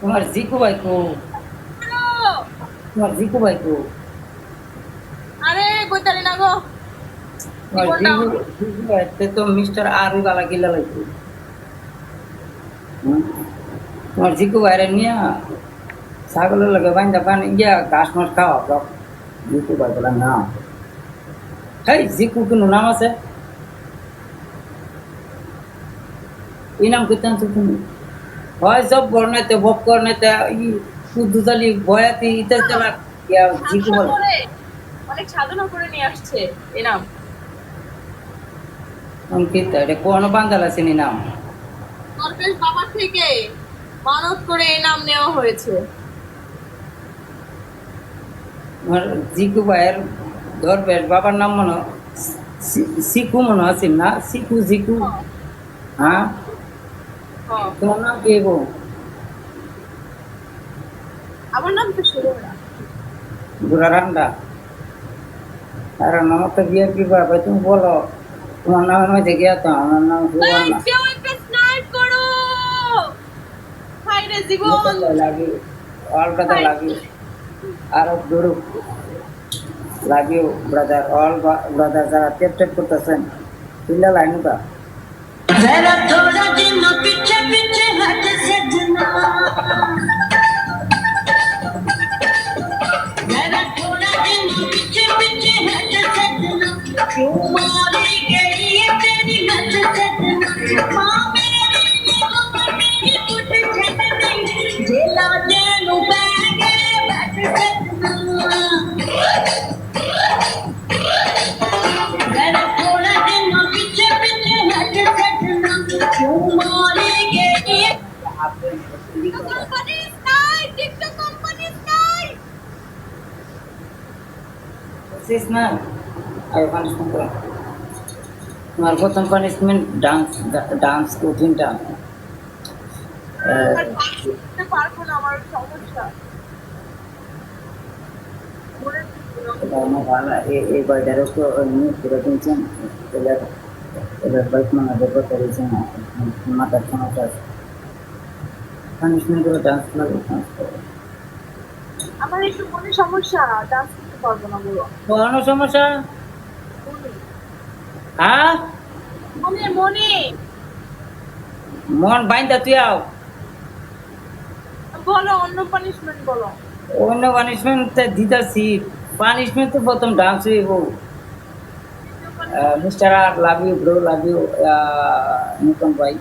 তোমার জিকু ভাই কো? তোমার জিকু ভাই কো? আরে কইতালি না গো। তে তো মিস্টার আরু গালা গিলা লাগবে। তোমার জিকু ভাইরে নিয়া ছাগলের লগে বাইন্দা পানি গিয়া ঘাস মাস খাওয়া সব জিকু ভাই বলে না। হেই জিকু কোনো নাম আছে? এই নাম করতেন তো তুমি? হয় সব বর্ণাইতে বক করনাইতে ই বয়াতি ইতে চালা জিকু সাধনা বলে। করে অনেক সাধনা করে নিয়ে আসছে এই নাম। অঙ্কিত এটা কোন বাঙ্গাল আছে নি নাম? সরকার বাবার থেকে মানত করে এই নাম নেওয়া হয়েছে। আমার জিকু ভাইয়ের ধরবেশ বাবার নাম মনে হয় মনে আছে না? সিকু জিকু হ্যাঁ। হ্যাঁ। তোমার নাম কি গো আমার নাম তো শুরু না আর আমার তো বিয়ে কি বাবা তুমি বলো। তোমার নামের মধ্যে গিয়া তো আমার নাম জীবন। লাগি অল ব্রাদার লাগি। আর গুরু লাগিও ব্রাদার। অল ব্রাদার যারা টেপ টেপ করতেছেন চিল্লা লাইন কা जरा थोड़ा दिनों पीछे पीछे हट सजना মরে companies নাই টিকটক companies নাই sis na আর মানুষ কোন তোমার প্রথম পানিশমেন্ট ডান্স ডান্স কঠিন ডান্স পারবো না আমার সমস্যা ভালো এই এই বয়ডারও তো নিয়ে পুরো টেনশন এবার মাথার সমস্যা আছে ডান্স আমার একটু মনে সমস্যা ডান্স করতে পারব না বলো। কোনো সমস্যা? হ্যাঁ? মনে মনে। মন বাইন্দা তুই আও। বলো অন্য পানিশমেন্ট বলো। অন্য পানিশমেন্ট দিতেছি। পানিশমেন্ট তো প্রথম ডান্স হইব। Mister R love you bro love you নতুন ভাই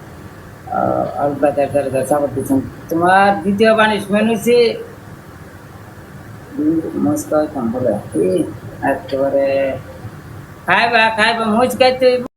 আর ব্রাদার সাপোর্ট দিচ্ছেন তোমার দ্বিতীয় পানিশমেন্ট হয়েছে হইতাম বলে একেবারে খাইবা খাইবা মজ খাইতে